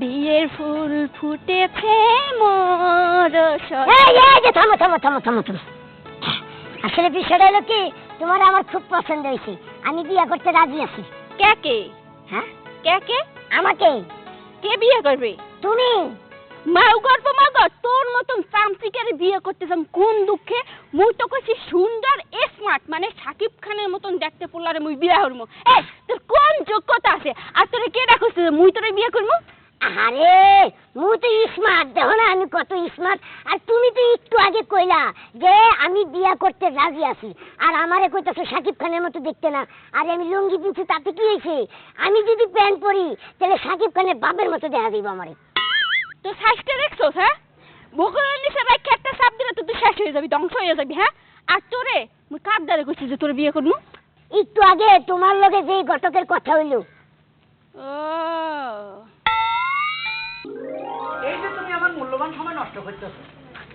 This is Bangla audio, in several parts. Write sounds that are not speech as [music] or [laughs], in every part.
বিয়ের ফুল ফুটেছে মোর থামো থামো থামো থামো থামো। আসলে বিষয়টা হলো কি তোমার আমার খুব পছন্দ হয়েছে। আমি বিয়ে করতে রাজি আছি। কে কে? হ্যাঁ? কে কে? আমাকে? কে বিয়ে করবে? তুমি? মাও গর্ব মাগ তোর মতন তান্ত্রিকের বিয়ে করতে করতেছাম কোন দুঃখে? মুই তো কইছি সুন্দর স্মার্ট মানে সাকিব খানের মতন দেখতে পড়লারে মুই বিয়ে করব এ তোর কোন যোগ্যতা আছে? আর তোরে কে ডাকছে? মুই তোরে বিয়ে করব আরে মু তো স্মার্ট দেখো না আমি কত স্মার্ট আর তুমি তো একটু আগে কইলা যে আমি বিয়া করতে রাজি আছি। আর আমারে কইতাছো সাকিব খানের মতো দেখতে না। আর আমি লুঙ্গি পিনছি তাতে কি হয়েছে? আমি যদি প্যান্ট পরি তাহলে সাকিব খানের বাপের মতো দেখা দিব আমারে। তো দেখছ হ্যাঁ? বকুলের নিচে রাখে একটা চাপ দিলে তো তুই শেষ হয়ে যাবি ধ্বংস হয়ে যাবি হ্যাঁ? আর তোরে মুই কার দ্বারে কইছি যে তোরে বিয়ে করব একটু আগে তোমার লগে যে ঘটকের কথা হইল। ও। নষ্ট করতেছো।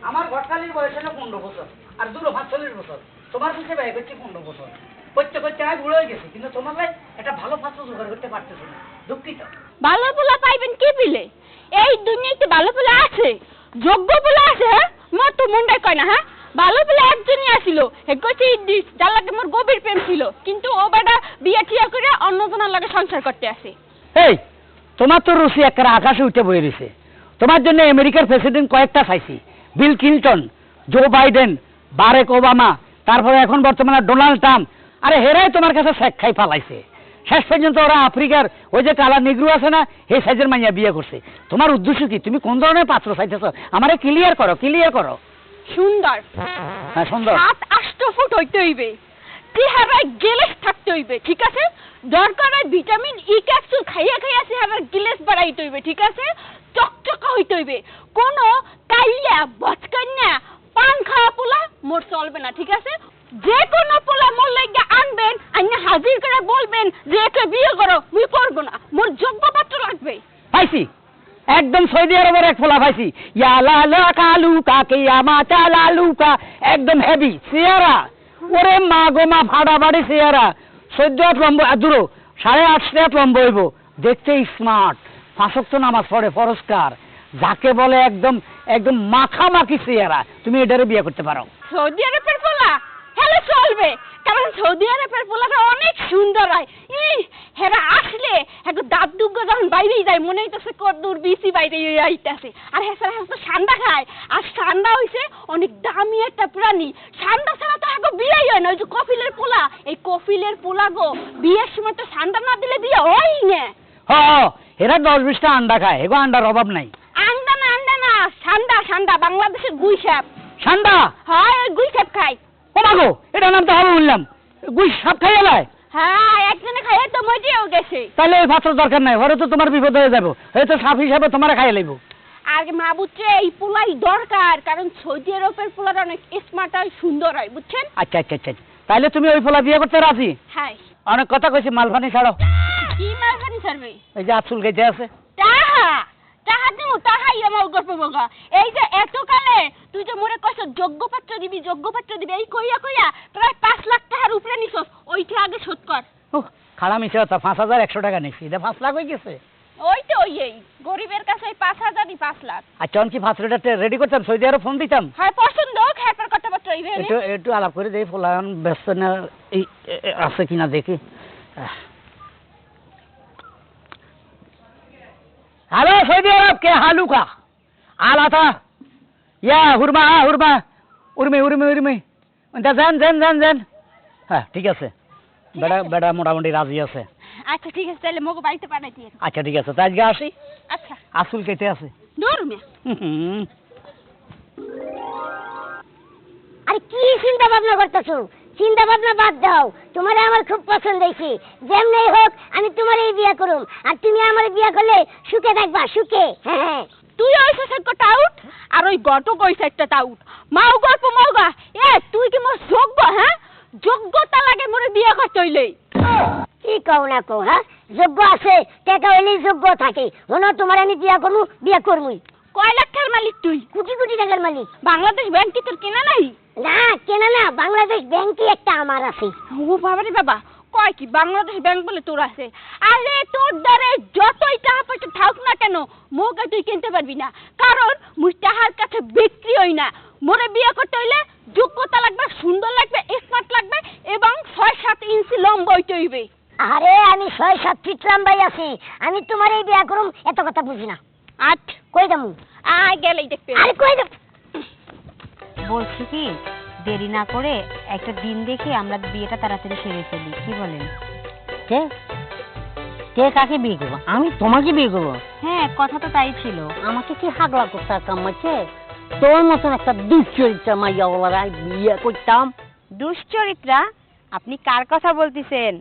আমার ঘটকালির বয়স হলো পনেরো বছর আর দুটো পাঁচচল্লিশ বছর। তোমার কাছে ব্যয় করছি পনেরো বছর। করতে করতে আমি বুড়ো হয়ে গেছি কিন্তু তোমার ভাই একটা ভালো পাত্র জোগাড় করতে পারতেছো না। দুঃখিত। ভালো পোলা পাইবেন কি পিলে এই দুনিয়াতে ভালো পোলা আছে যোগ্য পোলা আছে হ্যাঁ? মোর তো মনটাই কয় না হ্যাঁ? ভালো পোলা একজনই আসিল হে কইছে ইদ্রিস যার লাগে মোর গভীর প্রেম ছিল কিন্তু ও বেটা বিয়ে ঠিয়া করে অন্যজনের লাগে সংসার করতে আসে। এই তোমার তো রুচি একটা আকাশে উঠে বয়ে রয়েছে তোমার জন্য আমেরিকার প্রেসিডেন্ট কয়েকটা চাইছি। Bill Clinton Joe Biden Barack Obama তারপরে এখন বর্তমানে ডোনাল্ড ট্রাম্প। আরে হেরাই তোমার কাছে শেখ খাই ফালাইছে শেষ পর্যন্ত ওরা আফ্রিকার ওই যে কালা নিগ্রু আছে না সেই সাইজের মাইয়া বিয়ে করছে। তোমার উদ্দেশ্য কি? তুমি কোন ধরনের পাত্র চাইতেছ? আমারে ক্লিয়ার করো ক্লিয়ার করো। সুন্দর। হ্যাঁ সুন্দর। সাত আষ্ট ফুট হইতে হইবে। চেহারায় গেলেস থাকতে হইবে ঠিক আছে? দরকার হয় ভিটামিন ই ক্যাপসুল খাইয়া খাইয়া চেহারার গিলেস বাড়াইতে হইবে ঠিক আছে? চকচকা হইতে হইবে। কোনো কাইয়া বচকান্যা পান খাওয়া পোলা মোর চলবে না, ঠিক আছে? যে কোনো পোলা মোর লাগে আনবেন আইনা হাজির করে বলবেন যে একে বিয়ে করো, মুই করব না। মোর যোগ্য পাত্র লাগবে। পাইছি। একদম সৌদি আরবের এক ফোলা পাইছি। ইয়ালা লা কালু কাকে ইয়ামা চালা লুকা একদম হেভি সিয়ারা ওরে মা গো মা, ভাড়া বাড়ি সিয়ারা চোদ্দ হাত লম্ব দূর, সাড়ে হাত লম্ব হইব। দেখতে স্মার্ট পাঁচক্ত নামাজ পড়ে পরস্কার যাকে বলে একদম একদম মাখামাখি সিয়ারা। তুমি এটারে বিয়ে করতে পারো। সৌদি আরবের পোলা? হ্যালো, চলবে। কারণ সৌদি আরবের পোলাটা অনেক সুন্দর হয়। ই হেরা আসলে একটু দাঁত দুগ্গ যখন বাইরেই যায় মনে হইতেছে কদ্দুর বিসি বাইরে আইতাছে। আর হেসারা হেসা ঠান্ডা খায়। আর ঠান্ডা হইছে অনেক দামি একটা প্রাণী। ঠান্ডা ছাড়া তো আগে বিয়েই হয় না। ওই যে কফিলের পোলা। এই কফিলের পোলা গো, বিয়ের সময় তো ঠান্ডা না দিলে বিয়ে হয় না। হ এরা দশ বিশটা আন্ডা খায় এগো আন্ডার অভাব নাই। আন্ডা না আন্ডা না বাংলাদেশের গুই সাপ। হয় গুই সাপ খায়। ও মাগো এটা নাম তো হবে বললাম। গুই সাপ খাই এলায়? হ্যাঁ একজনে খাইয়ে তো মজিয়েও গেছে তাহলে ওই পাত্র দরকার নাই ওরে তো তোমার বিপদ হয়ে যাব। হয়তো সাপ হিসাবে তোমার খাইয়ে লাগবো আর মা বুঝছে এই পোলাই দরকার কারণ সৌদি আরবের পোলাটা অনেক স্মার্ট হয় সুন্দর হয় বুঝছেন? আচ্ছা আচ্ছা আচ্ছা আচ্ছা। তাহলে তুমি ওই ফোলা বিয়ে করতে রাজি? হ্যাঁ। অনেক কথা কইছি মালফানি ছাড়ো। কি মালখানি সার্ভে এই যে আচুল গেছে আছে। তাহা! তাহা দিমু তাহাই আমার গল্প বগা এই যে এতকালে তুই যে মোরে কইছ যোগ্য পাত্র দিবি যোগ্য পাত্র দিবি এই কইয়া কইয়া প্রায় পাঁচ লাখ টাকার উপরে নিছস ওইটা আগে শোধ কর। খাড়া মিশে কথা পাঁচ হাজার একশো টাকা নিচ্ছি এটা পাঁচ লাখ হয়ে গেছে। ওই তো ওই গরিবের কাছে ওই পাঁচ হাজারই পাঁচ লাখ। অন কি পাঁচ লিটার রেডি করতাম সৌদি আরব ফোন দিতাম। হয় পছন্দ হোক হ্যাঁ কথাবার্তা হইবে একটু আলাপ করে দেই ব্যস্ত না আছে কিনা দেখি। হ্যালো সৌদি আরব কে হালুকা আলা থা ইয়া হুরমা হ্যাঁ হুরমা উর্মি উর্মি উর্মি ওটা যান যান যান যান হ্যাঁ ঠিক আছে বেড়া বেড়া মোটামুটি রাজি আছে আচ্ছা ঠিক আছে তাহলে মোকে বাড়িতে পাঠাই দিয়ে আচ্ছা ঠিক আছে তাই আজকে আসি আচ্ছা আসুল কেটে আছে দূর আরে কি চিন্তা ভাবনা করতেছো চিন্তা ভাবনা বাদ দাও। তোমার আমার খুব পছন্দ হয়েছে। যেমনি হোক আমি তোমার এই বিয়ে করুম। আর তুমি আমার বিয়ে করলে সুখে থাকবা সুখে। হ্যাঁ হ্যাঁ। তুই ওইসে একটা টাউট আর ওই গটক ওইসে একটা টাউট মাও গল্প মাওগা এ তুই কি মোর যোগ্য হ্যাঁ? যোগ্যতা লাগে মোরে বিয়ে করতে হইলে। কি কও না কও হ্যাঁ? যোগ্য আছে টাকা হইলেই যোগ্য থাকে। হনো তোমার আমি বিয়ে করব বিয়ে করবই কয় লাখ টাকার মালিক তুই? কোটি কোটি টাকার মালিক। বাংলাদেশ ব্যাংক কি তোর কেনা নাই? না কেনা না বাংলাদেশ ব্যাংকে একটা আমার আছে। ও বাবা রে বাবা কয় কি বাংলাদেশ ব্যাংক বলে তোর আছে? আরে তোর দ্বারে যতই টাকা পয়সা থাক না কেন মোকে তুই কিনতে পারবি না। কারণ মুই টাকার কাছে বিক্রি হই না। মোরে বিয়ে করতে হইলে যোগ্যতা লাগবে সুন্দর লাগবে স্মার্ট লাগবে এবং ছয় সাত ইঞ্চি লম্বা হইতে হইবে। আরে আমি ছয় সাত ফিট লম্বাই আছি। আমি তোমার এই বিয়া করুম এত কথা বুঝি না। আট কই দামু আয় গেলেই দেখতে আরে কই বলছি কি দেরি না করে একটা দিন দেখে আমরা বিয়েটা তাড়াতাড়ি সেরে ফেলি কি বলেন? কে? কে কাকে বিয়ে করব? আমি তোমাকে বিয়ে করব? হ্যাঁ কথা তো তাই ছিল। আমাকে কি হাগলা করতে কামাচ্ছে তোর মতন একটা দুশ্চরিত্রা মাইয়া ওলা বিয়ে করতাম। দুশ্চরিত্রা? আপনি কার কথা বলতেছেন?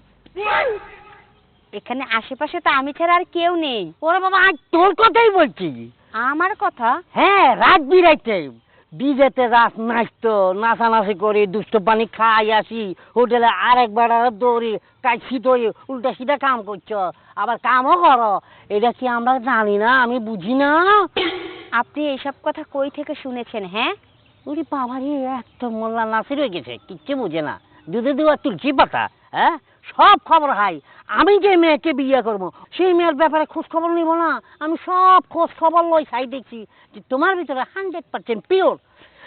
এখানে আশেপাশে তো আমি ছাড়া আর কেউ নেই। ওরে বাবা আজ তোর কথাই বলছি। আমার কথা? হ্যাঁ রাত বিরাইতে। বিজেতে রাত নাচতো নাচানাচি করি দুষ্ট পানি খাই আসি হোটেলে আরেকবার আর দৌড়ি কাজ শীতই উল্টা সিধা কাম করছ। আবার কামও করো। এটা কি আমরা জানি না আমি বুঝি না। আপনি এইসব কথা কই থেকে শুনেছেন হ্যাঁ? ওরে বাবারে একটা মোল্লা নাসির হয়ে গেছে কিচ্ছু বুঝে না। দুধে দেওয়া তুলসী পাতা হ্যাঁ? সব খবর হাই আমি যে মেয়েকে বিয়ে করব সেই মেয়ের ব্যাপারে খোঁজ খবর নিব না। আমি সব খোঁজ খবর লই চাই দেখছি যে তোমার ভিতরে হান্ড্রেড পার্সেন্ট পিওর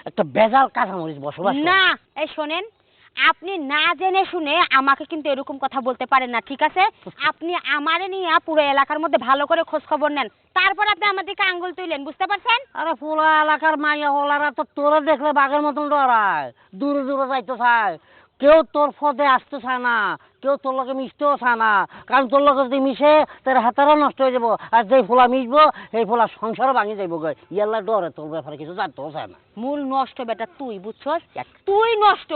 একটা বেজাল কাঁচামরিচ বসবাস না এই শোনেন আপনি না জেনে শুনে আমাকে কিন্তু এরকম কথা বলতে পারেন না ঠিক আছে? [laughs] আপনি আমারে নিয়ে পুরো এলাকার মধ্যে ভালো করে খোঁজ খবর নেন। তারপর আপনি আমাদেরকে আঙ্গুল তুইলেন বুঝতে পারছেন? আরে পুরো এলাকার মাইয়া হলারা তো তোরা দেখলে বাঘের মতন ডরায়। দূরে দূরে যাইতে চায়। কেউ তোর ফদে আসতে চায় না কেউ তোর লগে মিশতেও চায় না। কারণ তোর লগে যদি মিশে তোর হাতারও নষ্ট হয়ে যাব। আর যেই ফোলা মিশবো সেই ফোলা সংসারও ভাঙি যাইব গে। ইয়াল্লা ডরে তোর ব্যাপারে কিছু জানতেও চায় না। মূল নষ্ট বেটা তুই বুঝছস? তুই নষ্ট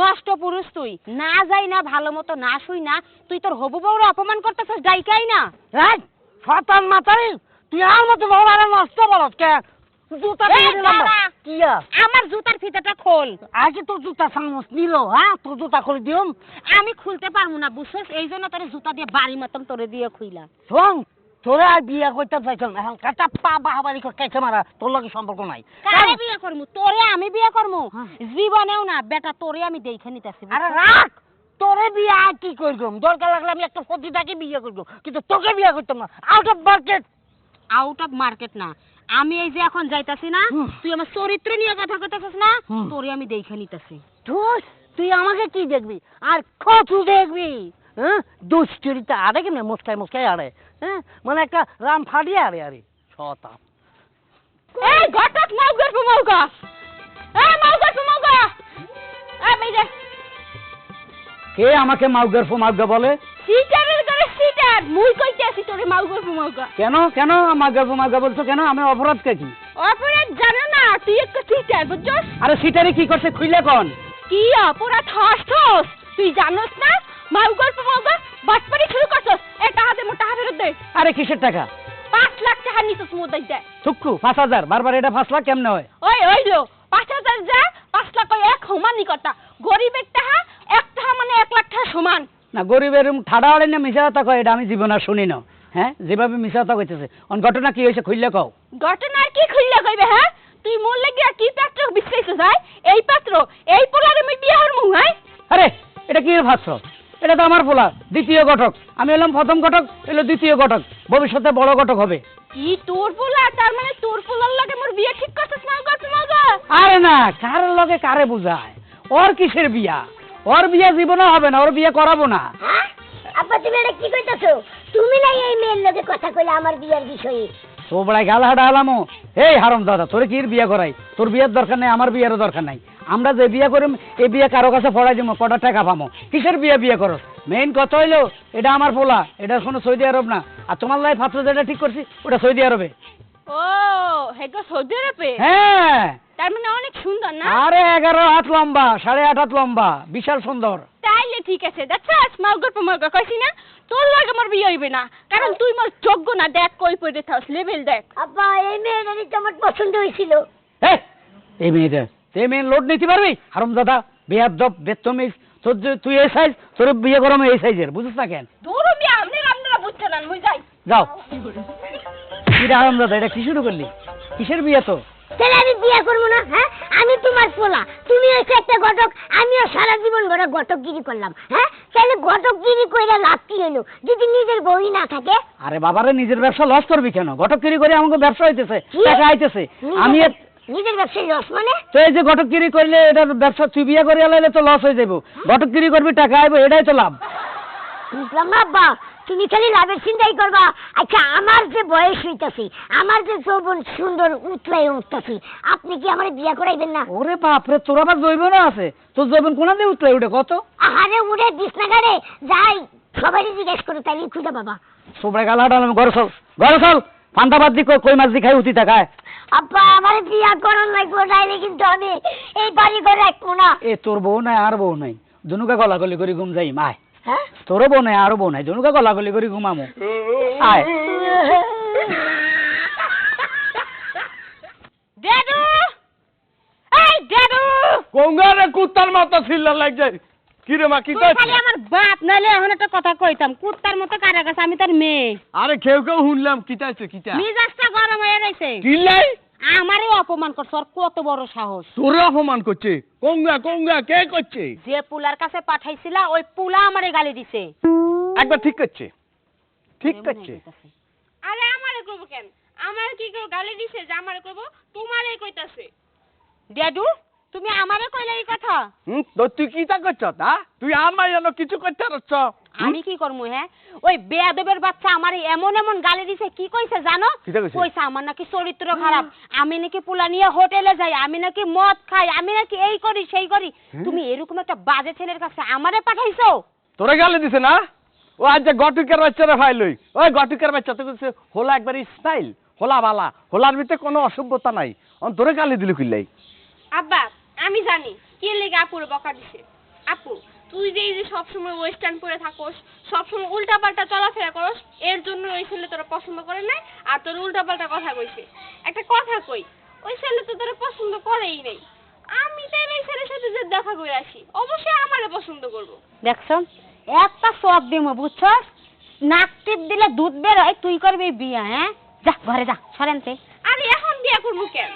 নষ্ট পুরুষ তুই। না যাই না ভালো মতো না শুই না তুই তোর হবু বউরে অপমান করতেছস ডাইকাই না। রাজ শতান মাতারি তুই আর মতো ভগবানের নষ্ট বলত কে জুতা এই দিয়ে দিলাম দাঁড়া। কিয়া? আমার জুতার ফিতাটা খোল। আজকে তোর জুতা সামস নিল হ্যাঁ? জুতা খুলে দিম আমি খুলতে পারব না বুঝছস? এই জন্য তোর জুতা দিয়ে বাড়ি মতন তোরে দিয়ে খুইলা শোন তোরা আর বিয়া করতে চাইছিলাম এখন কাটা পা বাহাবারি করে কেটে মারা তোর লগে সম্পর্ক নাই। কারে বিয়ে করমু? তোরে আমি বিয়ে করমু? হ্যাঁ। জীবনেও না বেটা তোরে আমি দেখে নিতেছি আরে রাখ! তোরে বিয়া আর কি করব? দরকার লাগলে আমি একটা সতীটাকে বিয়ে করব কিন্তু তোকে বিয়ে করতাম না। Out of market out of market না। আমি এই যে এখন যাইতাছি না তুই আমার চরিত্র নিয়ে কথা কইতাছিস না। তোরে আমি দেখে নিতেছি। ধুস তুই আমাকে কি দেখবি? আর কত দেখবি? হ্যাঁ? দুশ্চরিতা আরে কেমনে মুসকাই মুসকাই আরে হ্যাঁ? মানে একটা রাম ফাটিয়ে আরে আরে। শতাম এই ঘটক মাউগার মাউগা এই মাউগার মাউগা এই মেয়ে কে আমাকে মাউগার ফো মাউগা বলে? সিটারের করে মুই কইতে তোরে মাউগার মাউগা কেন? কেন? মাউগার ফো বলছো কেন? আমি অপরাধ কে কি অপরাধ জানো না? তুই একটা সিটার বুঝছস? আরে সিটারে কি করছে খুইলে কোন? কি অপরাধ হস হস তুই জানোস না? মাউগার মাউগা বাটপারি শুরু করছস। এ টাকা মোটা হাফেরত দে। আরে কিসের টাকা? পাঁচ লাখ টাকা নিছস মোদাই দে চুক্কু পাঁচ হাজার। বারবার এটা পাঁচ লাখ কেমনে হয়? ওই ওই পাঁচ হাজার যা পাঁচ লাখ এক সমানই কথা গরিবের টাকা এক টাকা মানে এক লাখ টাকা সমান। না গরিবের ঠাডা আড়ে না মিশা কথা কয় এটা আমি জীবন আর শুনি না। হ্যাঁ? যেভাবে মিশা কথা কইতেছে। অন ঘটনা কি হয়েছে খুললে কও। ঘটনা কি খুললে কইবে হ্যাঁ? তুই মরলে গিয়া কি পাত্র বিশ্লেষিস হয়? এই পাত্র এই পোলার আমি বিয়ে হরমু হ্যাঁ? আরে এটা কি ভাবছ এটা তো আমার পোলা দ্বিতীয় ঘটক। আমি এলাম প্রথম ঘটক এলো দ্বিতীয় ঘটক। ভবিষ্যতে বড় ঘটক হবে। কি তোর পোলা? তার মানে তোর পোলার লাগে মোর বিয়ে ঠিক করছিস না গল্প মজা আরে না কার লগে কারে বুঝায়? ওর কিসের বিয়া? ওর বিয়া জীবনে হবে না ওর বিয়ে করাবো না। হ্যাঁ? আব্বা তুমি এটা কি কইতাছো? তুমি না এই মেয়ের লগে কথা কইলা আমার বিয়ার বিষয়ে। গাল হাডা এই হারম দাদা তোর কি বিয়ে করাই? তোর বিয়ের দরকার নাই আমার বিয়েরও দরকার নাই। আমরা যে বিয়ে করিম এই বিয়ে কারও কাছে পড়াই দিব কটা টাকা পামো। কিসের বিয়ে বিয়ে করো? মেইন কথা হইল এটা আমার পোলা এটা কোনো সৌদি আরব না। আর তোমার লাই পাত্র যেটা ঠিক করছি ওটা সৌদি আরবে। ও হেগো সৌদি আরবে? হ্যাঁ। তার মানে অনেক সুন্দর না? আরে এগারো হাত লম্বা সাড়ে আট হাত লম্বা বিশাল সুন্দর। তাইলে ঠিক আছে দেখছাস কইছি না? তোর লাগে মোর বিয়ে হইবে না। কারণ তুই মোর যোগ্য না। দেখ কই পড়ে থাকস লেভেল দেখ। আব্বা এই মেয়েটারই তো আমার পছন্দ হয়েছিল এই মেয়েটা তুই মেয়ে লোড নিতে পারবি? হারম দাদা বেহাদ বেতমিজ তোর তুই এই সাইজ তোর বিয়ে গরমে এই সাইজের বুঝিস না কেন? দূর না মুই যাই। যাও। এটা কি শুরু করলি? কিসের বিয়ে তো? তাহলে আমি বিয়ে করব না হ্যাঁ? আমি তোমার পোলা তুমি হচ্ছে একটা ঘটক আমিও সারা জীবন ঘটকগিরি করলাম হ্যাঁ? তাহলে ঘটকগিরি কইরা লাভ কি হলো যদি নিজের বই না থাকে? আরে বাবারে নিজের ব্যবসা লস করবি কেন? ঘটকগিরি করে আমাকে ব্যবসা হইতেছে কি? টাকা আইতেছে। নিজের- আমি এর- নিজের ব্যবসায় লস মানে? তো এই যে ঘটকগিরি করলে এটার ব্যবসা তুই বিয়ে করে আলাইলে তো লস হয়ে যাব ঘটকগিরি করবি টাকা আইবো এটাই তো লাভ। বুঝলাম না আব্বা তুমি খালি লাভের চিন্তাই করবা। আচ্ছা আমার যে বয়স হইতাছে আমার যে যৌবন সুন্দর উতলাই উঠতাছি আপনি কি আমার বিয়ে করাইবেন না? ওরে বাপরে তোর আবার জৈব না আছে। তোর জৈবন কোনা দিয়ে উঠলে উঠে কত? আহারে উড়ে বিছনাঘাটে যাই সবাই জিজ্ঞেস করে তাইলে খুঁজে বাবা সবাই গালা ডালাম ঘরে চল। ঘরে চল! ফান্দাবাদ দি কই মাছ দি খাই উঠি টাকায় আব্বা আমার বিয়া করার লাগবো নাইলে কিন্তু আমি এই বাড়ি ঘরে রাখব না। এ তোর বউ নাই আর বউ নাই। দুনুকা গলাগলি করে ঘুম যাই মায়। তোরও বউ নাই আরও বউ নাই দুনুকা গলাগলি করে ঘুমামো। আয়। এই গঙ্গারে কুত্তার মাথা ছিল্লা লাগ যায় কি রে মা কি তুই খালি আমার বাপ নাইলে এখন একটা কথা কইতাম কুত্তার মতো কারা গেছে আমি তার মেয়ে। আরে কেউ কেউ শুনলাম কিতাইছে কিতা? মিজাজটা গরম হয়ে কিলাই আমারই অপমান করছ আর কত বড় সাহস। তোরে অপমান করছে। গঙ্গা গঙ্গা কে করছে? যে পুলার কাছে পাঠাইছিলা ওই পুলা আমারে গালি দিছে। একবার ঠিক করছে। ঠিক করছে। আরে আমারে করব কেন? আমার কি কেউ গালি দিছে যে আমারে করব তোমারই কইতাছে। ড্যাডু তুমি আমারে কইলে এই কথা? হুম তো তুই কিতা করছ তা? তুই আমার জন্য কিছু করতে পারছ? আমি কি করব হ্যাঁ? ওই বেয়াদবের বাচ্চা আমার এমন এমন গালি দিছে কি কইছে জানো? কইছে? কইছে আমার নাকি চরিত্র খারাপ আমি নাকি পোলা নিয়ে হোটেলে যাই আমি নাকি মদ খাই আমি নাকি এই করি সেই করি। তুমি এরকম একটা বাজে ছেলের কাছে আমারে পাঠাইছো? তোরে গালি দিছে না? ও আজ যে গটুকের বাচ্চারা ফাইলই ওই গটুকের বাচ্চা তো কইছে হোলা একবার স্টাইল হোলা বালা হোলার ভিতরে কোনো অসভ্যতা নাই। অন তোরে গালি দিল কিলাই আব্বা আমি জানি কে লেগে আপুর বকা দিছে? আপু তুই যে এই যে সবসময় ওয়েস্টার্ন পরে থাকোস সবসময় উল্টা পাল্টা চলাফেরা করস এর জন্য ওই ছেলে তোরা পছন্দ করে নাই আর তোর উল্টা পাল্টা কথা কইছে। একটা কথা কই ওই ছেলে তো তোরা পছন্দ করেই নাই। আমি তাই এই ছেলের সাথে যে দেখা করে আসি। অবশ্যই আমারে পছন্দ করব। দেখছ? একটা সব দিমো বুঝছস? নাক টিপ দিলে দুধ বেরোয় তুই করবি বিয়া হ্যাঁ? যা ঘরে যা সরেনতে আরে এখন বিয়ে করব কেন?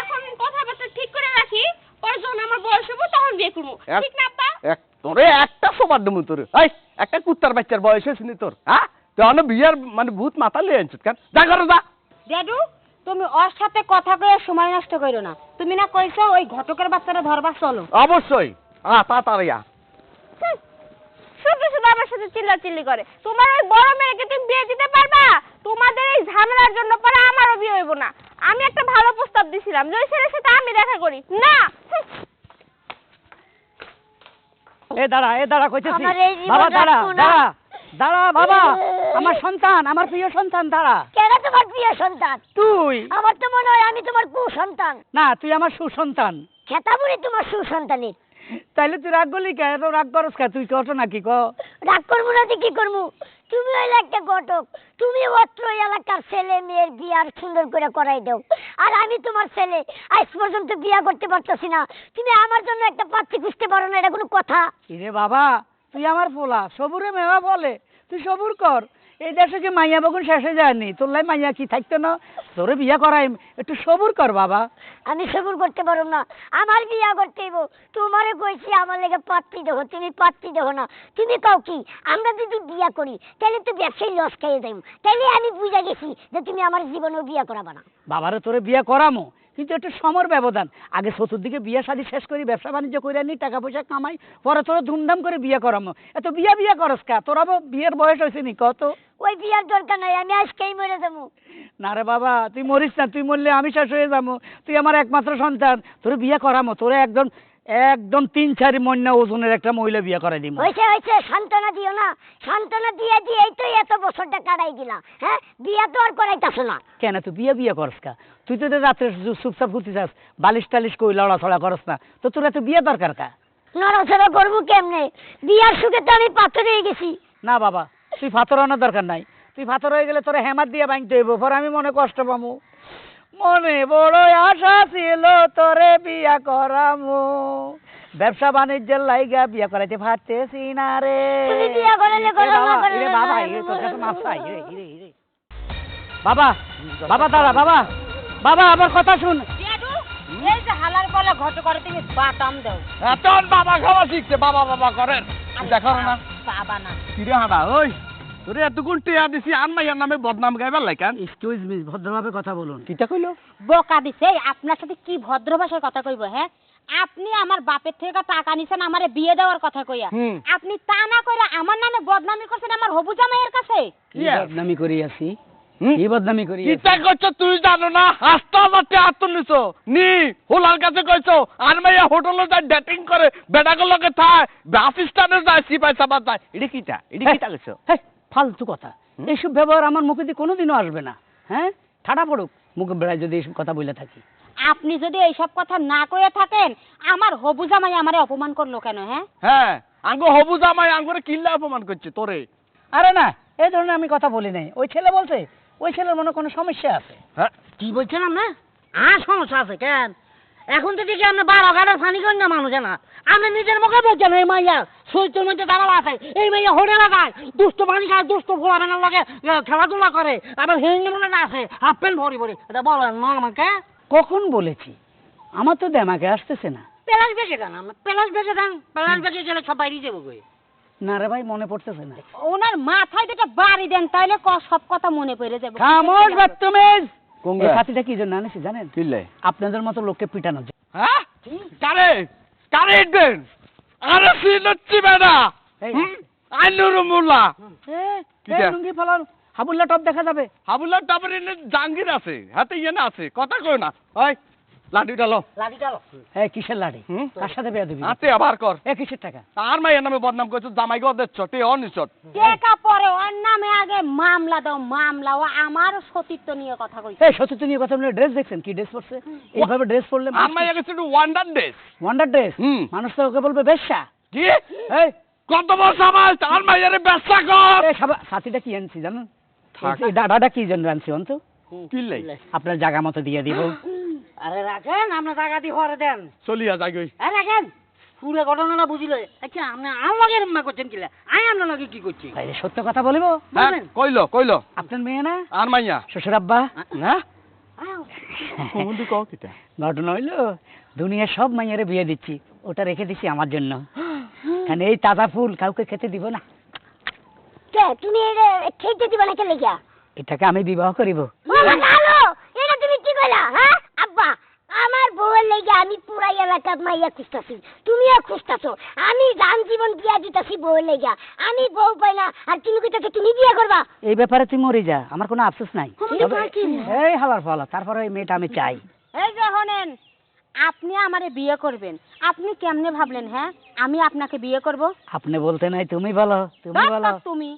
এখন কথাবার্তা ঠিক করে রাখি পরে যখন আমার বয়স হব তখন বিয়ে করব। ঠিক না এক তোরে একটা সবার দেবো তোর। এই একটা কুত্তার বাচ্চার বয়স হয়েছে তোর হ্যাঁ? অনেক বিয়ার মানে ভূত মাথা লিয়ে আনছিস কেন? যা করো যা। ড্যাডু তুমি ওর সাথে কথা কয়ে সময় নষ্ট করো না। তুমি না কইছো ওই ঘটকের বাচ্চারা ধরবা চলো। অবশ্যই। আ তাড়াতাড়ি আ শুধু শুধু আমার সাথে চিল্লাচিল্লি করে। তোমার ওই বড় মেয়েকে তুমি বিয়ে দিতে পারবা? তোমাদের এই ঝামেলার জন্য পরে আমারও বিয়ে হইব না। আমি একটা ভালো প্রস্তাব দিছিলাম যে ছেলের সাথে আমি দেখা করি। না! এ দাঁড়া এ দাঁড়া কইতেছি। আমার এই বাবা দাঁড়া দাঁড়া দাঁড়া বাবা আমার সন্তান আমার প্রিয় সন্তান দাঁড়া। কেন তোমার প্রিয় সন্তান? তুই। আমার তো মনে হয় আমি তোমার কুসন্তান। না তুই আমার সুসন্তান। খেতাবুড়ি তোমার সুসন্তানের। তাইলে তুই রাগ করলি কে এত রাগ করস কে তুই কত নাকি ক রাগ করব না তুই কি করব? তুমি হইলে একটা ঘটক। তুমি অত্র এলাকার ছেলে মেয়ের বিয়ার সুন্দর করে করাই দাও। আর আমি তোমার ছেলে, আজ পর্যন্ত বিয়া করতে পারতেছি না। তুমি আমার জন্য একটা পাত্রী খুঁজতে পারো না, এটা কোনো কথা। রে বাবা, তুই আমার পোলা, সবুরে মেওয়া বলে, তুই সবুর কর। এই দেশে কি মাইয়া বগুন শেষে যায়নি? তোর লাই মাইয়া কি থাকতো না? তোরে বিয়া করাই একটু সবুর কর বাবা। আমি সবুর করতে পারো না। আমার বিয়া করতে হইব। তোমারে কইছি আমার লেগে পাত্রী দেবো তুমি পাত্রী দেবো না তুমি কাও কি আমরা যদি বিয়া করি তাহলে তো ব্যবসায়ী লস খাইয়ে যাইম। তাহলে আমি বুঝা গেছি যে তুমি আমার জীবনেও বিয়া করাবা না। বাবারে তোরে বিয়া করামো। কিন্তু একটু সমর ব্যবধান। আগে চতুর্দিকে বিয়া শাদি শেষ করি ব্যবসা বাণিজ্য করে আনি টাকা পয়সা কামাই পরে তোরা ধুমধাম করে বিয়ে করামো। এত বিয়া বিয়া করস কা? তোর আবার বিয়ের বয়স হয়েছে নি কত? ওই বিয়ার দরকার নাই আমি আজকেই মরে যাব। না রে বাবা তুই মরিস না তুই মরলে আমি শেষ হয়ে যাব। তুই আমার একমাত্র সন্তান তোর বিয়ে করামো তোরে একদম একদম তিন চারি মন্যা ওজনের একটা মহিলা বিয়ে করে দিব হয়েছে হয়েছে সান্ত্বনা দিও না। সান্ত্বনা দিয়ে দিয়েই তো এত বছরটা কাটাই দিলা হ্যাঁ? বিয়া তো আর করাইতাছো না। কেন তুই বিয়ে বিয়ে করস কা? তুই তো রাত্রে চুপ- চুপচাপ ঘুরতে চাস বালিশ টালিশ কই লড়াছড়া করস না তো তোর এত বিয়ে দরকার কা? নড়াচড়া করব কেমনে? বিয়ার সুখে তো আমি পাথর হয়ে গেছি। না বাবা তুই ফাতর আনার দরকার নাই। তুই ফাতর হয়ে গেলে তোরা হেমার দিয়ে ভাঙতে হইব পর আমি মনে কষ্ট পামু। মনে বড় আশা ছিল তোরে বিয়া করামু। ব্যবসা বাণিজ্যের লাইগা বিয়া করাইতে পারতেছি না রে। বাবা, বাবা বাবা দাঁড়া বাবা। বাবা আমার কথা শুন। ড্যাডু এই যে হালার পালা ঘট করে তুমি বাটাম দাও। এখন বাবা খাওয়া শিখছে বাবা বাবা করেন। দেখো না। বাবা না। কিরে হাঁটা ওই। তোরে এতক্ষণ টিয়া দিছি আর মাইয়ার নামে বদনাম গাইবার লাইকান এক্সকিউজ মি ভদ্রভাবে কথা বলুন। কিটা কইলো? বোকা দিছে এই আপনার সাথে কি ভদ্র ভাষায় কথা কইব হ্যাঁ? আপনি আমার বাপের থেকে টাকা নিছেন আমারে বিয়ে দেওয়ার কথা কইয়া। আপনি তা না কইরা আমার নামে বদনামি করছেন আমার হবু জামাইয়ের কাছে? কি. বদনামি করি আছি? কি বদনামি করি? কিটা করছ তুই জানো না? হাসতে হাজারটি হাত নিছো। নি হোলার কাছে কইছো আর মাইয়া হোটেলে যায় ডেটিং করে বেটাগুলোকে থায় আসিস্ট্যান্টে যায় সিপাই সাবাত যায়। এটা কিটা? এটা কিটা করছ হেই, ফালতু কথা। এইসব ব্যবহার আমার মুখে দিয়ে কোনোদিনও আসবে না। হ্যাঁ? ঠাডা পড়ুক। মুখে বেড়ায় যদি এইসব কথা বলে থাকি। আপনি যদি এইসব কথা না কইয়া থাকেন আমার হবু জামাই আমারে অপমান করল কেন হ্যাঁ? হ্যাঁ আঙ্গো হবু জামাই আঙ্গরে কিল্লা অপমান করছে তোরে। আরে না এই ধরনের আমি কথা বলি নাই। ওই ছেলে বলছে ওই ছেলের মনে কোনো সমস্যা আছে? হ্যাঁ। কি বলছেন না আর সমস্যা আছে কেন? এখন তো দেখি আমরা বারো ঘাটের ফানি করেন না মানুষ না নিজের মুখে বলছেন এই মাইয়া শৈত্যের মধ্যে দাঁড়ানো আছে। এই মাইয়া হোটেলে যায়। দুষ্ট পানি খায় দুষ্ট ফোলা বেনার লগে খেলাধুলা করে। আবার হিন্দি মনে আছে। হাফ প্যান্ট ভরি ভরি। এটা বলেন না আমাকে? কখন বলেছি? আমার তো দেমাকে আসতেছে না। পেলাস বেঁচে দেন আমরা পেলাস বেঁচে দেন পেলাস বেঁচে গেলে সব বাইরে যাব গো না রে ভাই মনে পড়তেছে না। ওনার মাথায় দুটো বাড়ি দেন তাইলে ক- সব কথা মনে পড়ে যাবে। খামোশ কোনগা? এই ছাতিটা কি জন্য আনেছি জানেন? আপনাদের মতো লোককে পিটানো হ্যাঁ? কারে? কারে দেন আরে সিনচ্ছি বেটা এই। আইনুর মোল্লা? লুঙ্গি ফলার হাবুল্লা টপ দেখা যাবে। হাবুল্লা টপের জাঙ্গির আছে হাতে ইয়ে না আছে কথা কই না। ওই লো। লো। হ্যাঁ কিসের? কার সাথে বেয়া দিবি? হাতে আবার কর। এ কিসের টাকা? আর মাইয়ের নামে বদনাম করছ জামাই গো দিচ্ছ অনিচ্ছত টেকা পরে ওর নামে আগে মামলা দাও মামলা। ও আমার সতীত্ব নিয়ে কথা কইছে। এই সত্যি তুমি কথা বলে ড্রেস দেখছেন? কি ড্রেস পরছে? এইভাবে ড্রেস পরলে আর গেছে একটু ওয়ান্ডার ডেস ওয়ান্ডার ড্রেস মানুষ তো ওকে বলবে বেশ্যা। কি? এই। কত বড় আর মাইয়ারে ব্যবসা কর। এই সাথীটা কি আনছি জানেন থাক। ডাডাটা কি জন্য আনছি অন্ত আপনার জায়গা মতো দিয়ে দিব। আরে রাখেন আপনার টাকা দিয়ে ঘরে দেন। চলিয়া যাই গই আরে রাখেন পুরো ঘটনাটা বুঝিলে। আচ্ছা আপনি আমার লগে করছেন কিলা? আমি আপনার লগে কি করছি? সত্য কথা বলিব? হ্যাঁ কইলো কইলো। আপনার মেয়ে না? আর মাইয়া। শ্বশুর আব্বা? না। কও কিটা? ঘটনা হইল দুনিয়ার সব মাইয়ারে বিয়ে দিচ্ছি। ওটা রেখে দিছি আমার জন্য। [gasps] কারণ এই তাজা ফুল কাউকে খেতে দিব না। কে? তুমি এটা খেতে দিবে না কে লেগিয়া? এটাকে আমি বিবাহ করিব। এটা তুমি কি কইলা হ্যাঁ? বউয়ের লেগে আমি পুরা এলাকার মাইয়া খুঁজতাছি। তুমিও খুঁজতাছো। আমি জান জীবন দিতাছি বউয়ের লেগে। আমি বউ পাই না আর তুমি কইতাছো তুমি বিয়ে করবা। এই ব্যাপারে তুই মরে যা আমার কোনো আফসোস নাই। এই হালার ফালা তারপরে এই মেয়েটা আমি চাই। এই যে হনেন আপনি আমারে বিয়ে করবেন। আপনি কেমনে ভাবলেন হ্যাঁ? আমি আপনাকে বিয়ে করব? আপনি বলতে নাই তুমি বলো তুমি বলো। তুমি।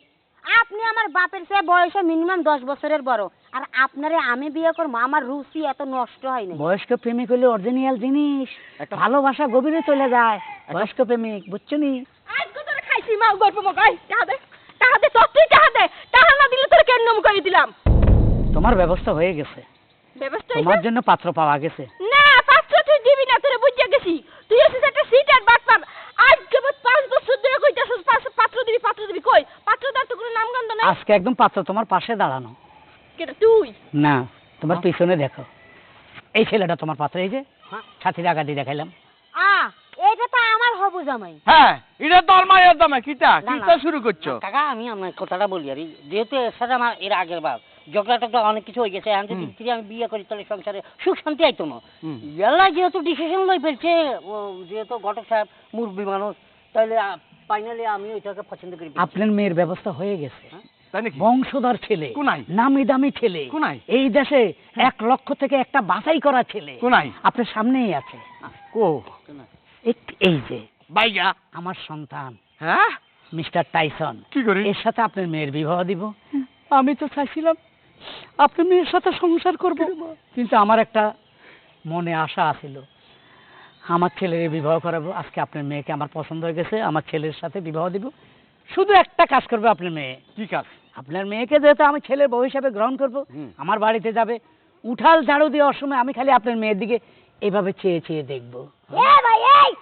আপনি আমার বাপের চেয়ে বয়সে মিনিমাম দশ বছরের বড়। আর আপনারে আমি বিয়ে করব আমার রুচি এত নষ্ট হয় না বয়স্ক প্রেমিক হলে অরিজিনাল জিনিস একটা ভালোবাসা গভীরে চলে যায় বয়স্ক প্রেমিক বুঝছ নি? আজকে তোরা খাইছি মা গল্প মগাই টাহা দে টাহা দে তোর তুই দে টাহা না দিলে তোর কেন নম করে দিলাম? তোমার ব্যবস্থা হয়ে গেছে। ব্যবস্থা তোমার জন্য পাত্র পাওয়া গেছে। না পাত্র তুই দিবি না তোরে বুঝিয়ে গেছি। তুই এসেছিস একটা সিট আর বাট পার। আজ কেবল পাঁচ বছর ধরে কইতাছিস পাত্র দিবি পাত্র দিবি কই? পাত্র দার তো কোনো নাম গন্ধ নাই। আজকে একদম পাত্র তোমার পাশে দাঁড়ানো। না তোমার পিছনে দেখো। এই ছেলেটা তোমার পাত্র এই যে ছাতির আগাদি দেখাইলাম। আ এটা তো আমার হবু জামাই। হ্যাঁ এটা তোর মায়ের দামে কিটা? কিটা শুরু করছ? কাকা আমি আমার কথাটা বলি আর যেহেতু এর সাথে আমার এর আগের বার ঝগড়া টগড়া অনেক কিছু হয়ে গেছে এখন যদি হুম। আমি বিয়ে করি তাহলে সংসারে সুখ শান্তি আইতো না। যেহেতু ডিসিশন লই ফেলছে ও যেহেতু ঘটক সাহেব মুরব্বী মানুষ তাহলে ফাইনালি আমি ওইটাকে পছন্দ করি। আপনার মেয়ের ব্যবস্থা হয়ে গেছে। তাই নাকি? বংশধর ছেলে কোনায়? নামি দামি ছেলে কোনায়? এই দেশে এক লক্ষ থেকে একটা বাছাই করা ছেলে। কোনায়? আপনার সামনেই আছে। কো? এই যে আমার সন্তান হ্যাঁ? Mister Tyson. কি করি? এর সাথে আপনার মেয়ের বিবাহ দিব। আমি তো চাইছিলাম আপনি মেয়ের সাথে সংসার করব কিন্তু আমার একটা মনে আশা আছিল। আমার ছেলের বিবাহ করাবো। আজকে আপনার মেয়েকে আমার পছন্দ হয়ে গেছে। আমার ছেলের সাথে বিবাহ দিব। শুধু একটা কাজ করবে আপনার মেয়ে। কি কাজ? আপনার মেয়েকে যেহেতু আমি ছেলের বউ হিসাবে গ্রহণ করব আমার বাড়িতে যাবে উঠাল ঝাড়ু দিয়ে সময় আমি খালি আপনার মেয়ের দিকে এভাবে চেয়ে চেয়ে দেখব। এ ভাই এই!